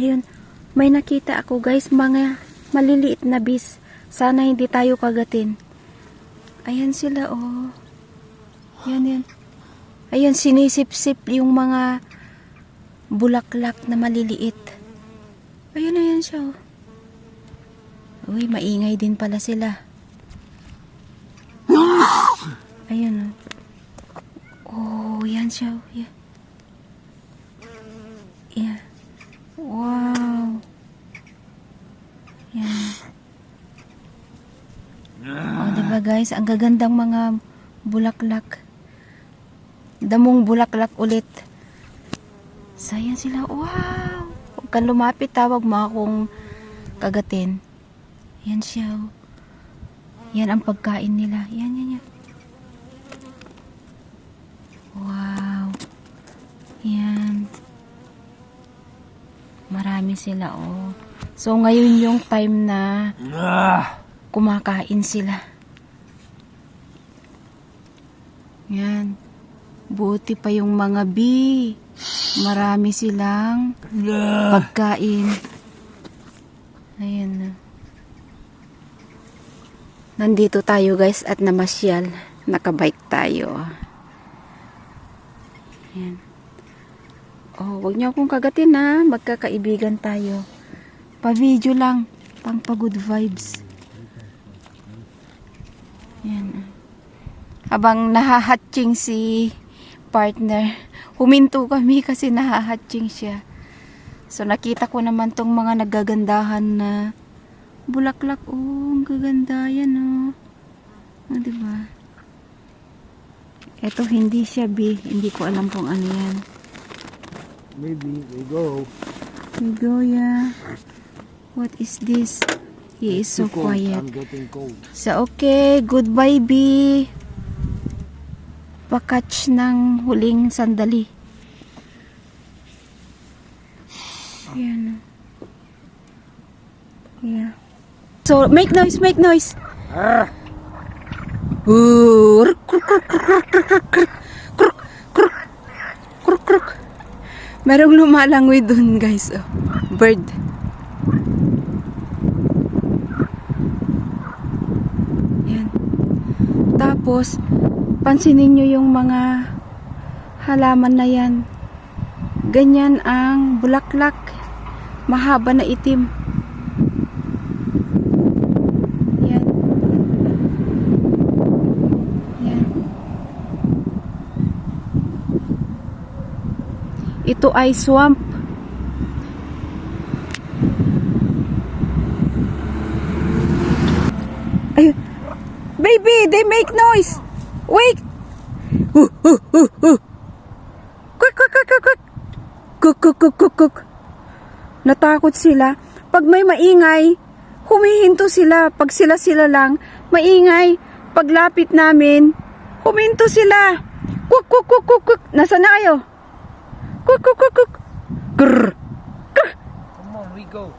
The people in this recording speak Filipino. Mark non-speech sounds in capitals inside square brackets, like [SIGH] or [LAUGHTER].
Ayun, may nakita ako guys, mga maliliit na bis. Sana hindi tayo kagatin. Ayan sila oh. Yan yan. Ayan, sinisip-sip yung mga bulaklak na maliliit. Ayun, ayan siya oh. Uy, maingay din pala sila. Ayun oh. Oh, yan siya. oh. Yeah. Yeah. Wow. Yan. Oh, diba guys? Ang gagandang mga bulaklak. Damong bulaklak ulit. Sayang sila. Wow! Huwag kang lumapit tawag mo akong kagatin. Yan siya. oh. Yan ang pagkain nila. Yan, yan, yan. Wow. Yan. Marami sila, oh. So, ngayon yung time na kumakain sila. Yan. Buti pa yung mga bee. Marami silang pagkain. Ayan na. Nandito tayo guys at namasyal. Nakabike tayo. Ayan. Oh, wag niyo akong kagatin ha. Magkakaibigan tayo. Pa-video lang. Pang pa-good vibes. Yan. Habang nahahatching si partner, huminto kami [LAUGHS] kasi nahahatching siya. So nakita ko naman tong mga nagagandahan na bulaklak. Oh, ang gaganda yan oh. Oh, di ba? Ito hindi siya B. Hindi ko alam kung ano yan. Maybe we go. Goya. What is this? He is so quiet. So, okay. Goodbye, B magpakatch ng huling sandali. Ayan. Yeah. So, make noise, make noise. Ooh. Merong lumalangoy dun, guys. Oh, bird. Yan. Tapos, pansinin nyo yung mga halaman na yan. Ganyan ang bulaklak. Mahaba na itim. Yan. Yan. Ito ay swamp. Baby, they make noise. Wait. Uh, uh, uh, uh. Quick, quick, quick, quick, quick. Cook, cook, cook, cook, cook. Natakot sila. Pag may maingay, humihinto sila. Pag sila-sila lang, maingay. Paglapit namin, huminto sila. Kuk, kuk, kuk, kuk, kuk. Nasaan na kayo? Kuk, kuk, kuk, kuk. Grrr. Come on, we go.